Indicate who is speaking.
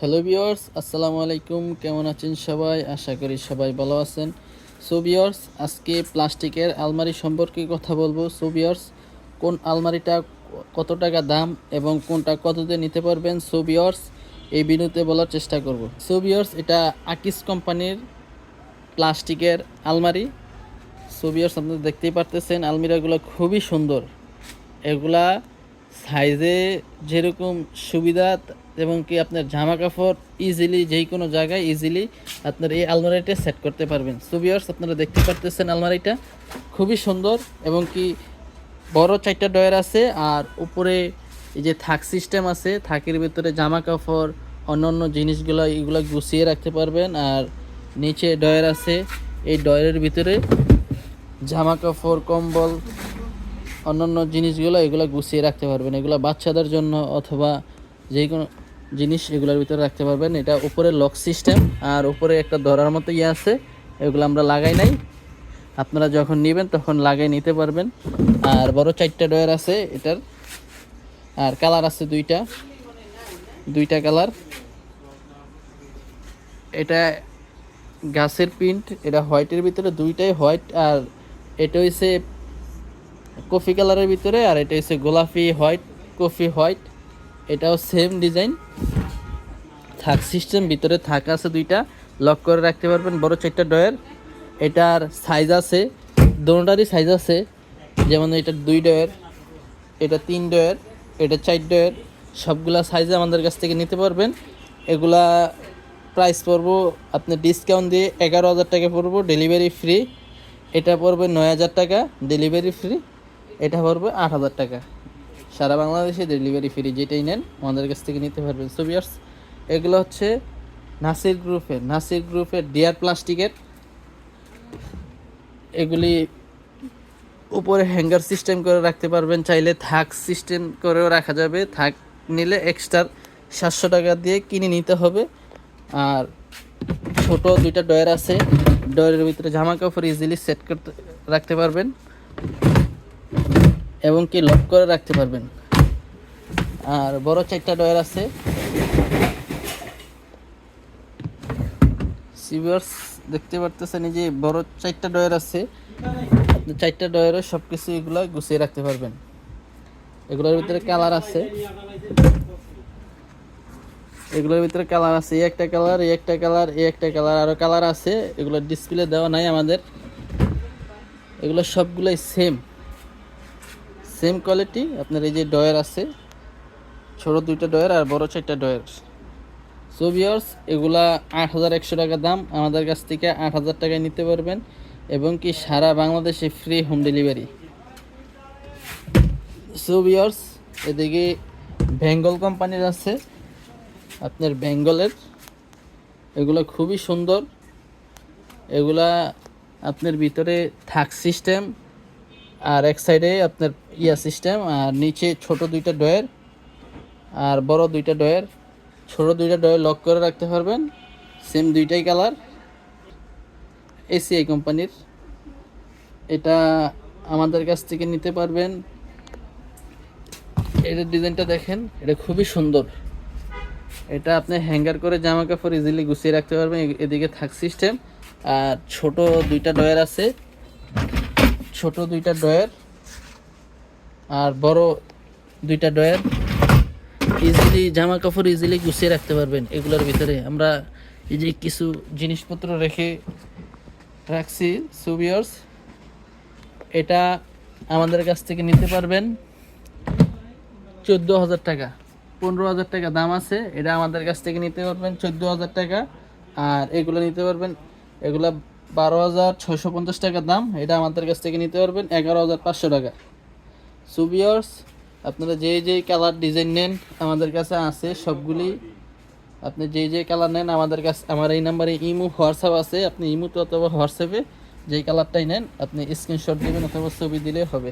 Speaker 1: Hello বিয়ার্স আসসালামু আলাইকুম কেমন আছেন সবাই? আশা করি সবাই ভালো আছেন। সো বিয়ার্স আজকে প্লাস্টিকের আলমারি সম্পর্কে কথা বলব। সো বিয়ার্স কোন আলমারিটা কত টাকা দাম এবং কোনটা কততে নিতে পারবেন? সো বিয়ার্স এই বিনুতে বলার চেষ্টা করব। সো বিয়ার্স এটা আকিস কোম্পানির প্লাস্টিকের আলমারি। সো বিয়ার্স আপনারা দেখতেই পারতেছেন, আলমিরাগুলো খুবই সুন্দর। এগুলা সাইজে যেরকম সুবিধা এবং কি আপনার জামা কাপড় ইজিলি যেই কোনো জায়গায় ইজিলি আপনার এই আলমারিটা সেট করতে পারবেন। সো ভিউয়ার্স আপনারা দেখতে পারতেছেন আলমারিটা। খুবই সুন্দর এবং কি বড় চারটা ডয়ার আছে আর উপরে এই যে থাক সিস্টেম আছে, থাকের ভিতরে জামা কাপড় অন্য অন্য জিনিসগুলো, এগুলো গুছিয়ে রাখতে পারবেন। আর নিচে ডয়ার আছে, এই ডয়ারের ভিতরে জামা কাপড়, কম্বল অন্যান্য জিনিসগুলো এগুলো গুছিয়ে রাখতে পারবেন। এগুলো বাচ্চাদের জন্য অথবা যে কোনো জিনিস এগুলোর ভিতরে রাখতে পারবেন। এটা উপরে লক সিস্টেম আর উপরে একটা ধরার মতো ইয়ে আছে। এগুলো আমরা লাগাই নাই। আপনারা যখন নেবেন তখন লাগাই নিতে পারবেন। আর বড় চারটা ডয়ার আছে এটার। আর কালার আছে দুইটা। দুইটা কালার। এটা গাছের প্রিন্ট এটা হোয়াইটের ভিতরে দুইটাই হোয়াইট আর এটা হচ্ছে কফি কালারের ভিতরে, আর এটা হচ্ছে গোলাপি হোয়াইট, কফি হোয়াইট। এটাও সেম ডিজাইন থাক সিস্টেম ভিতরে থাক আছে দুইটা। লক করে রাখতে পারবেন, বড় চারটা ডয়ের এটার সাইজ আছে, দোনোটারই সাইজ আছে। যেমন এটা দুই ডয়ের এটা তিন ডয়ের এটা চার ডয়ের সবগুলা সাইজে আমাদের কাছ থেকে নিতে পারবেন। এগুলা প্রাইস পড়ব, আপনি ডিসকাউন্ট দিয়ে এগারো হাজার টাকা পড়ব ডেলিভারি ফ্রি এটা পড়বে নয় হাজার টাকা ডেলিভারি ফ্রি এটা পড়বে আট হাজার টাকা। সারা বাংলাদেশে ডেলিভারি ফ্রি যেটাই নেন, আমাদের কাছ থেকে নিতে পারবেন। সো বিয়ার্স এগুলো হচ্ছে নাসির গ্রুপের নাসির গ্রুপের ডিয়ার প্লাস্টিকের এগুলি উপরে হ্যাঙ্গার সিস্টেম করে রাখতে পারবেন। চাইলে থাক সিস্টেম করেও রাখা যাবে। থাক নিলে এক্সট্রা সাতশো টাকা দিয়ে কিনে নিতে হবে। আর ছোট দুইটা ডয়ার আছে। ডয়ারের ভিতরে জামা কাপড় ইজিলি সেট করতে রাখতে পারবেন। এবং কি লক করে রাখতে পারবেন। আর বড় চারটা ডয়ার আছে। সিভিয়ার্স দেখতে পারতেছেন এই যে বড় চারটা ডয়ার আছে। আপনি চারটা ডয়ারে সব কিছু এগুলো গুছিয়ে রাখতে পারবেন। এগুলোর ভিতরে কালার আছে। এগুলোর ভিতরে কালার আছে। এই একটা কালার এই একটা কালার এই একটা কালার আরও কালার আছে। এগুলো ডিসপ্লে দেওয়া নাই আমাদের। এগুলো সবগুলোই সেম সেম কোয়ালিটি, আপনার এই যে ডয়ার আছে, ছোট দুইটা ডয়ার আর বড় চারটা ডয়ার সো ভিওর্স এগুলা আট হাজার একশো টাকা দাম, আমাদের কাছ থেকে আট হাজার টাকায় নিতে পারবেন, এবং কি সারা বাংলাদেশে ফ্রি হোম ডেলিভারি সো ভিওর্স এদিকে বেঙ্গল কোম্পানির আছে, আপনার বেঙ্গলের। এগুলো খুবই সুন্দর। এগুলা আপনার ভিতরে থাক সিস্টেম আর এক সাইডে আপনার ইয়া সিস্টেম, আর নিচে ছোট দুইটা ডয়ের আর বড় দুইটা ডয়ের ছোট দুইটা ডয়ের লক করে রাখতে পারবেন, সেম দুইটাই কালার। এসিআই কোম্পানির। এটা আমাদের কাছ থেকে নিতে পারবেন। এটার ডিজাইনটা দেখেন, এটা খুবই সুন্দর। এটা আপনি হ্যাঙ্গার করে জামা কাপড় ইজিলি গুছিয়ে রাখতে পারবেন, এদিকে থাক সিস্টেম আর ছোট দুইটা ডয়ার আছে ছোট দুইটা ডয়ার আর বড় দুইটা ডয়ার ইজিলি জামা কাপড় ইজিলি গুছিয়ে রাখতে পারবেন এগুলোর ভিতরে। আমরা এই যে কিছু জিনিসপত্র রেখে রাখছি সুবিয়ার্স এটা আমাদের কাছ থেকে নিতে পারবেন। চোদ্দ হাজার টাকা, পনেরো হাজার টাকা দাম আছে, এটা আমাদের কাছ থেকে নিতে পারবেন চোদ্দ হাজার টাকা। আর এগুলো নিতে পারবেন, এগুলো বারো হাজার ছয়শো পঞ্চাশ টাকা দাম। এটা আমাদের কাছ থেকে নিতে পারবেন, এগারো হাজার পাঁচশো টাকা। সুবিয়ার্স আপনারা যে যে কালার ডিজাইন নেন আমাদের কাছে আছে, সবগুলি আপনি যে যে কালার নেন আমাদের কাছে, আমার এই নাম্বারে ইমো, হোয়াটসঅ্যাপ আছে, আপনি ইমোতে অথবা হোয়াটসঅ্যাপে যেই কালারটাই নেন, আপনি স্ক্রিনশট দেবেন অথবা ছবি দিলে হবে।